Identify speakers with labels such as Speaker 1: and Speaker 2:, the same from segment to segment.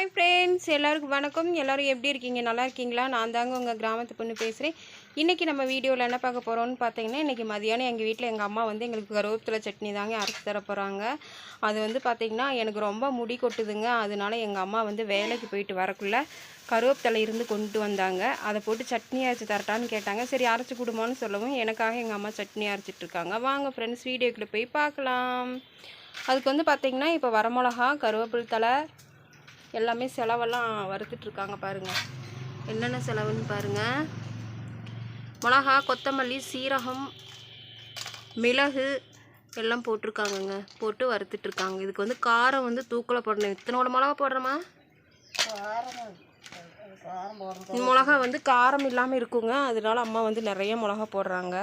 Speaker 1: hi friends எல்லாருக்கும் வணக்கம் எல்லோரும் எப்படி இருக்கீங்க நல்லா இருக்கீங்களா நான் தாங்க உங்கள் கிராமத்து பொண்ணு பேசுகிறேன் இன்றைக்கி நம்ம வீடியோவில் என்ன பார்க்க போகிறோம்னு பார்த்தீங்கன்னா இன்றைக்கி மதியானம் எங்கள் வீட்டில் எங்கள் அம்மா வந்து எங்களுக்கு கருவேப்பிலை சட்னி தாங்க அரைச்சி தர போகிறாங்க அது வந்து பார்த்திங்கன்னா எனக்கு ரொம்ப முடி கொட்டுதுங்க அதனால எங்கள் அம்மா வந்து வேலைக்கு போயிட்டு வரக்குள்ளே கருவேப்பிலை இருந்து கொண்டு வந்தாங்க அதை போட்டு சட்னி அரைச்சி தரட்டான்னு கேட்டாங்க சரி அரைச்சி கொடுமான்னு சொல்லவும் எனக்காக எங்கள் அம்மா சட்னி அரைச்சிட்ருக்காங்க வாங்க ஃப்ரெண்ட்ஸ் வீடியோக்குள்ளே போய் பார்க்கலாம் அதுக்கு வந்து பார்த்திங்கன்னா இப்போ வரமிளகா கருவேப்பிலை தலை எல்லாமே செலவெல்லாம் வறுத்துட்ருக்காங்க பாருங்கள் என்னென்ன செலவுன்னு பாருங்கள் மிளகா கொத்தமல்லி சீரகம் மிளகு எல்லாம் போட்டிருக்காங்கங்க போட்டு வறுத்துட்ருக்காங்க இதுக்கு வந்து காரம் வந்து தூக்கில் போடணும் இத்தனோட மிளகா போடுறோமா மிளகா வந்து காரம் இல்லாமல் இருக்குங்க அதனால அம்மா வந்து நிறைய மிளகா போடுறாங்க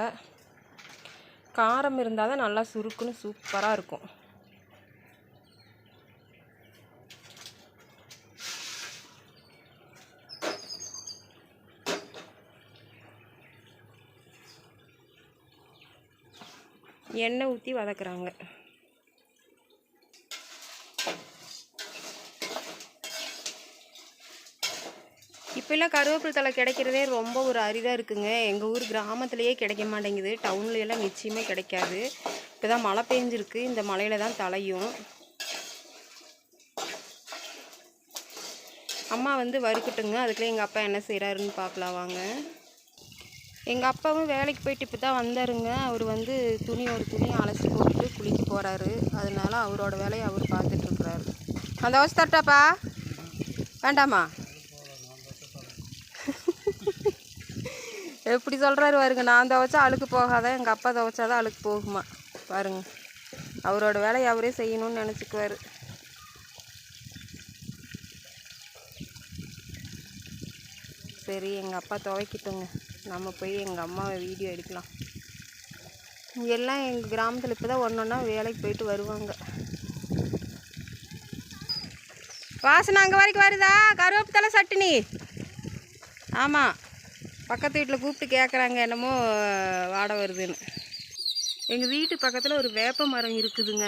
Speaker 1: காரம் இருந்தால் தான் நல்லா சுருக்குன்னு சூப்பராக இருக்கும் எண்ணெய் ஊற்றி வதக்குறாங்க இப்போல்லாம் கருவேப்பிலை தலை கிடைக்கிறதே ரொம்ப ஒரு அரிதாக இருக்குதுங்க எங்கள் ஊர் கிராமத்துலேயே கிடைக்க மாட்டேங்குது டவுன்லையெல்லாம் நிச்சயமே கிடைக்காது இப்போ தான் மழை பெஞ்சிருக்கு இந்த மலையில் தான் தலையும் அம்மா வந்து வறுக்கட்டுங்க அதுக்குள்ளே எங்கள் அப்பா என்ன செய்கிறாருன்னு பார்க்கலாம் வாங்க எங்கள் அப்பாவும் வேலைக்கு போயிட்டு இப்போ தான் வந்தாருங்க அவர் வந்து துணி ஒரு துணி அலசி போட்டுட்டு குளிக்க போகிறாரு அதனால அவரோட வேலையை அவர் பார்த்துட்ருக்குறாரு அந்த தோசை தட்டாப்பா
Speaker 2: வேண்டாமா
Speaker 1: எப்படி சொல்கிறாரு பாருங்க நான் துவைச்சா அழுக்கு போகாத எங்கள் அப்பா துவைச்சா தான் அழுக்கு போகுமா பாருங்க அவரோட வேலையை அவரே செய்யணும்னு நினச்சிக்குவார் சரி எங்கள் அப்பா துவைக்கிட்டோங்க நம்ம போய் எங்கள் அம்மாவை வீடியோ எடுக்கலாம் எல்லாம் எங்கள் கிராமத்தில் இப்போ தான் ஒன்று ஒன்றா வேலைக்கு போயிட்டு வருவாங்க வாசனை அங்கே வரைக்கும் வருதா கருவேப்பு தலை சட்டினி ஆமாம் பக்கத்து வீட்டில் கூப்பிட்டு கேட்குறாங்க என்னமோ வாடை வருதுன்னு எங்கள் வீட்டு பக்கத்தில் ஒரு வேப்ப மரம் இருக்குதுங்க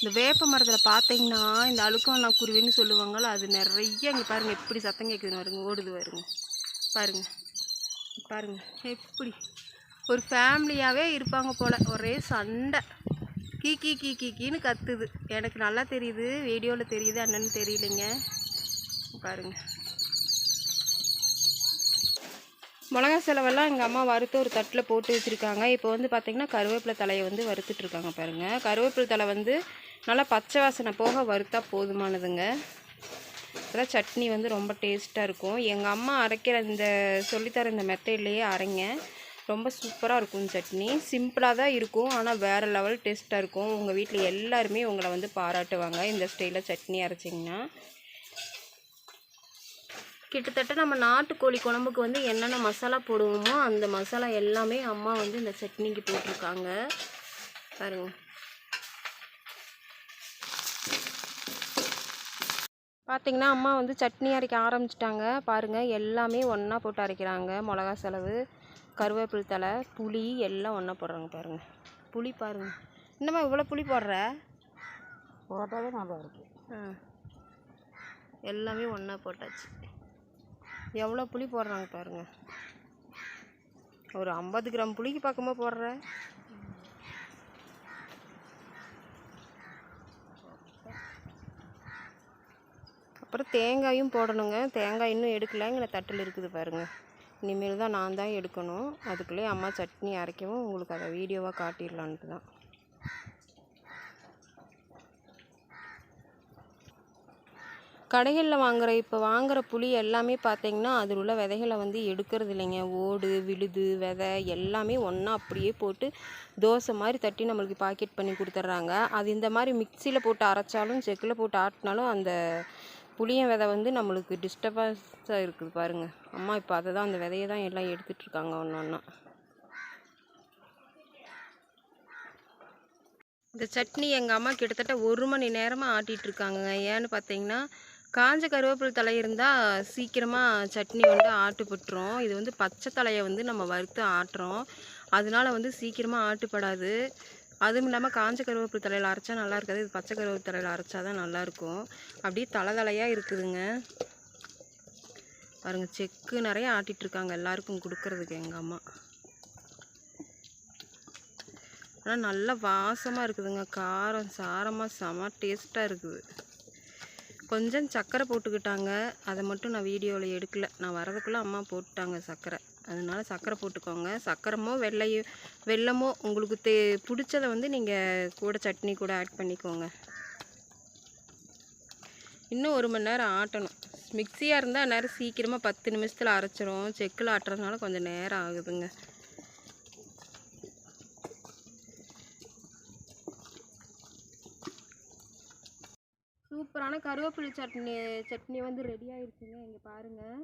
Speaker 1: இந்த வேப்ப மரத்தில் பார்த்தீங்கன்னா இந்த அழுக்கம் குருவின்னு சொல்லுவாங்களோ அது நிறைய இங்கே பாருங்கள் எப்படி சத்தம் கேட்குதுன்னு வருங்க ஓடுது வருங்க பாருங்கள் பாருங்கள் எப்படி ஒரு ஃபேமிலியாகவே இருப்பாங்க போல் ஒரே சண்டை கீ கீ கீ கீ கீன்னு கத்துது எனக்கு நல்லா தெரியுது வீடியோவில் தெரியுது அண்ணன்னு தெரியலைங்க பாருங்க மிளகா செலவெல்லாம் எங்கள் அம்மா வறுத்து ஒரு தட்டில் போட்டு வச்சுருக்காங்க இப்போ வந்து பார்த்திங்கன்னா கருவேப்பிலை தலையை வந்து வறுத்துட்ருக்காங்க பாருங்கள் கருவேப்பிலை தலை வந்து நல்லா பச்சை வாசனை போக வறுத்தா போதுமானதுங்க அப்போ சட்னி வந்து ரொம்ப டேஸ்ட்டாக இருக்கும் எங்கள் அம்மா அரைக்கிற இந்த சொல்லித்தர இந்த மெத்தட்லேயே அரைங்க ரொம்ப சூப்பராக இருக்கும் சட்னி சிம்பிளாக தான் இருக்கும் ஆனால் வேறு லெவல் டேஸ்ட்டாக இருக்கும் உங்கள் வீட்டில் எல்லாருமே உங்களை வந்து பாராட்டுவாங்க இந்த ஸ்டைலில் சட்னி அரைச்சிங்கன்னா கிட்டத்தட்ட நம்ம நாட்டுக்கோழி குழம்புக்கு வந்து என்னென்ன மசாலா போடுவோமோ அந்த மசாலா எல்லாமே அம்மா வந்து இந்த சட்னிக்கு போட்டிருக்காங்க பாருங்கள் பார்த்திங்கன்னா அம்மா வந்து சட்னி அரைக்க ஆரம்பிச்சிட்டாங்க பாருங்கள் எல்லாமே ஒன்றா போட்டு அரைக்கிறாங்க மிளகா செலவு கருவேப்பிலை தலை புளி எல்லாம் ஒன்றா போடுறாங்க பாருங்கள் புளி பாருங்கள் என்னம்மா இவ்வளோ புளி போடுற
Speaker 3: போட்டாலே நல்லா இருக்கு ஆ
Speaker 1: எல்லாமே ஒன்றா போட்டாச்சு எவ்வளோ புளி போடுறாங்க பாருங்கள் ஒரு ஐம்பது கிராம் புளிக்கு பக்கமாக போடுற அப்புறம் தேங்காயும் போடணுங்க தேங்காய் இன்னும் எடுக்கலை இங்கே தட்டில் இருக்குது பாருங்கள் இனிமேல் தான் நான் தான் எடுக்கணும் அதுக்குள்ளேயே அம்மா சட்னி அரைக்கவும் உங்களுக்கு அதை வீடியோவாக காட்டிடலான்ட்டு தான் கடைகளில் வாங்குகிற இப்போ வாங்குகிற புளி எல்லாமே பார்த்தீங்கன்னா அதில் உள்ள விதைகளை வந்து எடுக்கிறது இல்லைங்க ஓடு விழுது விதை எல்லாமே ஒன்றா அப்படியே போட்டு தோசை மாதிரி தட்டி நம்மளுக்கு பாக்கெட் பண்ணி கொடுத்துட்றாங்க அது இந்த மாதிரி மிக்சியில் போட்டு அரைச்சாலும் செக்கில் போட்டு ஆட்டினாலும் அந்த புளிய விதை வந்து நம்மளுக்கு டிஸ்டர்பன்ஸாக இருக்குது பாருங்கள் அம்மா இப்போ அதை தான் அந்த விதையை தான் எல்லாம் எடுத்துகிட்ருக்காங்க ஒன்று ஒன்றா இந்த சட்னி எங்கள் அம்மா கிட்டத்தட்ட ஒரு மணி நேரமாக இருக்காங்க ஏன்னு பார்த்தீங்கன்னா காஞ்ச கருவேப்பிலை தலை இருந்தால் சீக்கிரமாக சட்னி வந்து ஆட்டுப்பட்டுரும் இது வந்து பச்சை தலையை வந்து நம்ம வறுத்து ஆட்டுறோம் அதனால வந்து சீக்கிரமாக ஆட்டுப்படாது அதுவும் இல்லாமல் காஞ்ச கருவேப்பிலை தலையில் அரைச்சா நல்லா இருக்காது இது பச்சை கருவேப்பிலை தலையில் அரைச்சா தான் நல்லாயிருக்கும் அப்படியே தலை தலையாக இருக்குதுங்க பாருங்கள் செக்கு நிறைய ஆட்டிகிட்ருக்காங்க எல்லாருக்கும் கொடுக்கறதுக்கு எங்கள் அம்மா ஆனால் நல்லா வாசமாக இருக்குதுங்க காரம் சாரமாக செம டேஸ்ட்டாக இருக்குது கொஞ்சம் சக்கரை போட்டுக்கிட்டாங்க அதை மட்டும் நான் வீடியோவில் எடுக்கலை நான் வரதுக்குள்ளே அம்மா போட்டுட்டாங்க சர்க்கரை அதனால் சர்க்கரை போட்டுக்கோங்க சர்க்கரமோ வெள்ளையோ வெள்ளமோ உங்களுக்கு தே பிடிச்சதை வந்து நீங்கள் கூட சட்னி கூட ஆட் பண்ணிக்கோங்க இன்னும் ஒரு மணி நேரம் ஆட்டணும் மிக்சியாக இருந்தால் நேரம் சீக்கிரமாக பத்து நிமிஷத்தில் அரைச்சிரும் செக்கில் ஆட்டுறதுனால கொஞ்சம் நேரம் ஆகுதுங்க சூப்பரான கருவேப்பிலை சட்னி சட்னி வந்து ரெடி ஆகிருச்சுங்க இங்கே பாருங்கள்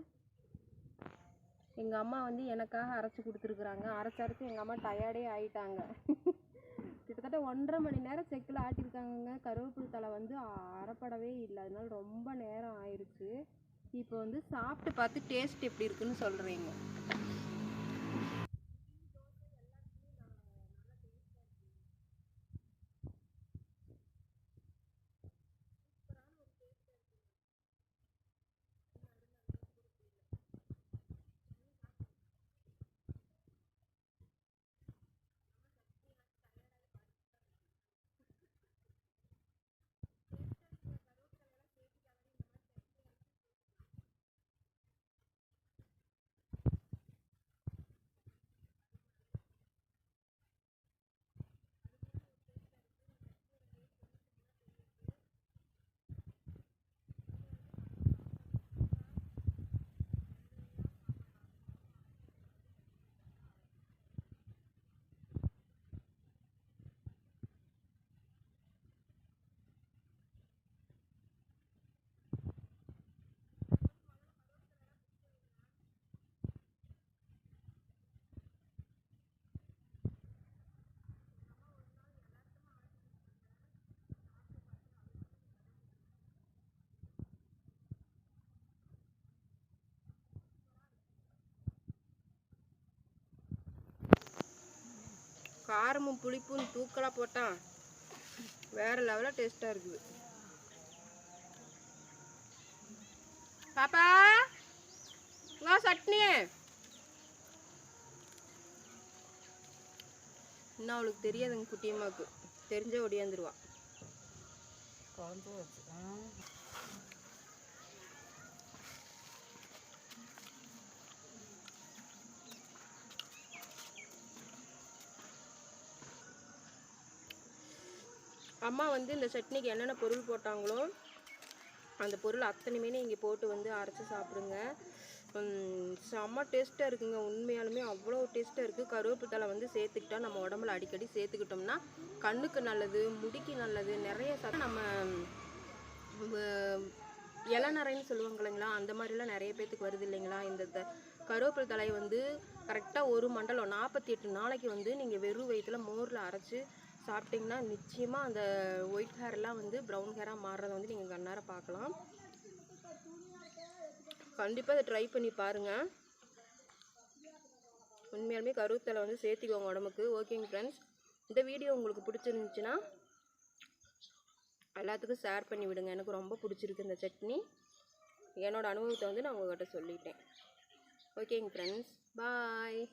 Speaker 1: எங்கள் அம்மா வந்து எனக்காக அரைச்சி கொடுத்துருக்குறாங்க அரைச்சி அரைச்சி எங்கள் அம்மா டயர்டே ஆகிட்டாங்க கிட்டத்தட்ட ஒன்றரை மணி நேரம் செக்கில் ஆட்டிருக்காங்க கருவேப்பிலை தலை வந்து அரைப்படவே இல்லை அதனால ரொம்ப நேரம் ஆயிடுச்சு இப்போ வந்து சாப்பிட்டு பார்த்து டேஸ்ட் எப்படி இருக்குன்னு சொல்கிறீங்க காரமும் புளிப்பும் தூக்கலாக போட்டான் வேறு லெவலில் டேஸ்ட்டாக இருக்குது பாப்பா இங்கே சட்னி இன்னும் அவளுக்கு தெரியாதுங்க குட்டியம்மாவுக்கு தெரிஞ்ச ஒடியாந்துருவா வச்சு அம்மா வந்து இந்த சட்னிக்கு என்னென்ன பொருள் போட்டாங்களோ அந்த பொருள் அத்தனையுமே இங்கே போட்டு வந்து அரைச்சி சாப்பிடுங்க செம்ம டேஸ்ட்டாக இருக்குங்க உண்மையாலுமே அவ்வளோ டேஸ்ட்டாக இருக்குது தழை வந்து சேர்த்துக்கிட்டா நம்ம உடம்புல அடிக்கடி சேர்த்துக்கிட்டோம்னா கண்ணுக்கு நல்லது முடிக்கு நல்லது நிறைய சாப்பிட்டா நம்ம இளநறைன்னு சொல்லுவாங்க இல்லைங்களா அந்த மாதிரிலாம் நிறைய பேத்துக்கு வருது இல்லைங்களா இந்த கருவேப்பிலை தலை வந்து கரெக்டாக ஒரு மண்டலம் நாற்பத்தி எட்டு நாளைக்கு வந்து நீங்கள் வெறும் வயிற்றுல மோரில் அரைச்சி சாப்பிட்டிங்கன்னா நிச்சயமாக அந்த ஒயிட் ஹேர்லாம் வந்து ப்ரௌன் ஹேராக மாறுறத வந்து நீங்கள் கண்ணார பார்க்கலாம் கண்டிப்பாக அதை ட்ரை பண்ணி பாருங்கள் உண்மையாலுமே கருவத்தலை வந்து சேர்த்திக்கோங்க உடம்புக்கு ஓகேங்க ஃப்ரெண்ட்ஸ் இந்த வீடியோ உங்களுக்கு பிடிச்சிருந்துச்சுன்னா எல்லாத்துக்கும் ஷேர் பண்ணி விடுங்க எனக்கு ரொம்ப பிடிச்சிருக்கு இந்த சட்னி என்னோடய அனுபவத்தை வந்து நான் உங்கள்கிட்ட சொல்லிட்டேன் ஓகேங்க ஃப்ரெண்ட்ஸ் பாய்